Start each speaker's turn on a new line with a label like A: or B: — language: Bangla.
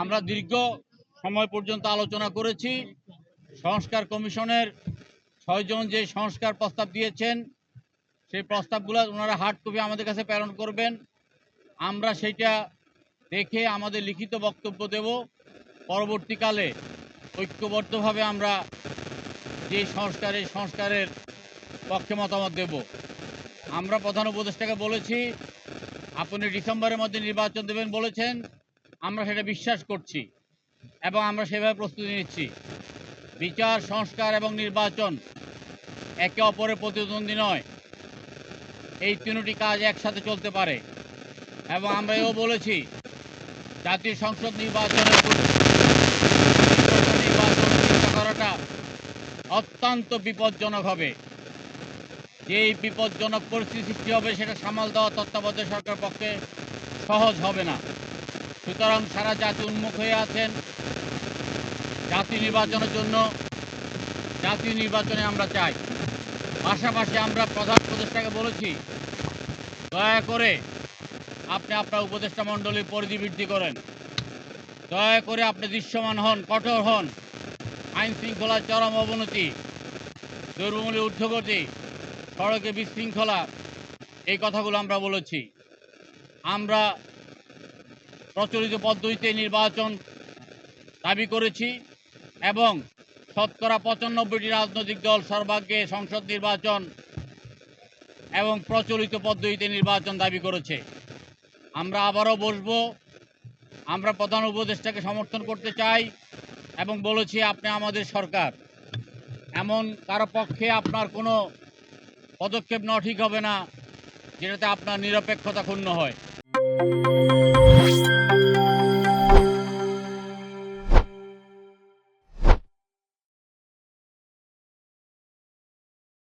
A: আমরা দীর্ঘ সময় পর্যন্ত আলোচনা করেছি। সংস্কার কমিশনের ছয়জন যে সংস্কার প্রস্তাব দিয়েছেন, সেই প্রস্তাবগুলো ওনারা হার্ড কপি আমাদের কাছে প্রেরণ করবেন। আমরা সেইটা দেখে আমাদের লিখিত বক্তব্য দেব। পরবর্তীকালে ঐক্যবদ্ধভাবে আমরা যে সংস্কার এই সংস্কারের পক্ষে মতামত দেব। আমরা প্রধান উপদেষ্টাকে বলেছি, আপনি ডিসেম্বরের মধ্যে নির্বাচন দেবেন বলেছেন। আমরা সেটা বিশ্বাস করছি এবং আমরা সেভাবে প্রস্তুতি নিচ্ছি। বিচার, সংস্কার এবং নির্বাচন একে অপরের প্রতিদ্বন্দ্বী নয়। এই তিনটি কাজ একসাথে চলতে পারে এবং আমরা এও বলেছি, জাতীয় সংসদ নির্বাচনের নির্বাচন চিন্তা করাটা অত্যন্ত বিপজ্জনক হবে। যেই বিপজ্জনক পরিস্থিতি সৃষ্টি হবে সেটা সামাল দেওয়া তত্ত্বাবধায়ক সরকার পক্ষে সহজ হবে না। সুতরাং সারা জাতি উন্মুখ হয়ে আছেন। জাতি নির্বাচনের জন্য জাতীয় নির্বাচনে আমরা চাই। পাশাপাশি আমরা প্রধান উপদেষ্টাকে বলেছি, দয়া করে আপনি আপনার উপদেষ্টা মণ্ডলীর পরিধি বৃদ্ধি করেন। দয়া করে আপনি দৃশ্যমান হন, কঠোর হন। আইন শৃঙ্খলার চরম অবনতি, দুর্বমূল্য ঊর্ধ্বগতি, সড়কে বিশৃঙ্খলা, এই কথাগুলো আমরা বলেছি। আমরা প্রচলিত পদ্ধতিতে নির্বাচন দাবি করেছি এবং শতকরা পঁচানব্বইটি রাজনৈতিক দল সর্বাগ্যে সংসদ নির্বাচন এবং প্রচলিত পদ্ধতিতে নির্বাচন দাবি করেছে। আমরা আবারও বসবো। আমরা প্রধান উপদেষ্টাকে সমর্থন করতে চাই এবং বলেছি, আপনি আমাদের সরকার। এমন কারও পক্ষে আপনার কোনো পদক্ষেপ নেওয়া ঠিক হবে না, যেটাতে আপনার নিরপেক্ষতা ক্ষুণ্ণ হয়।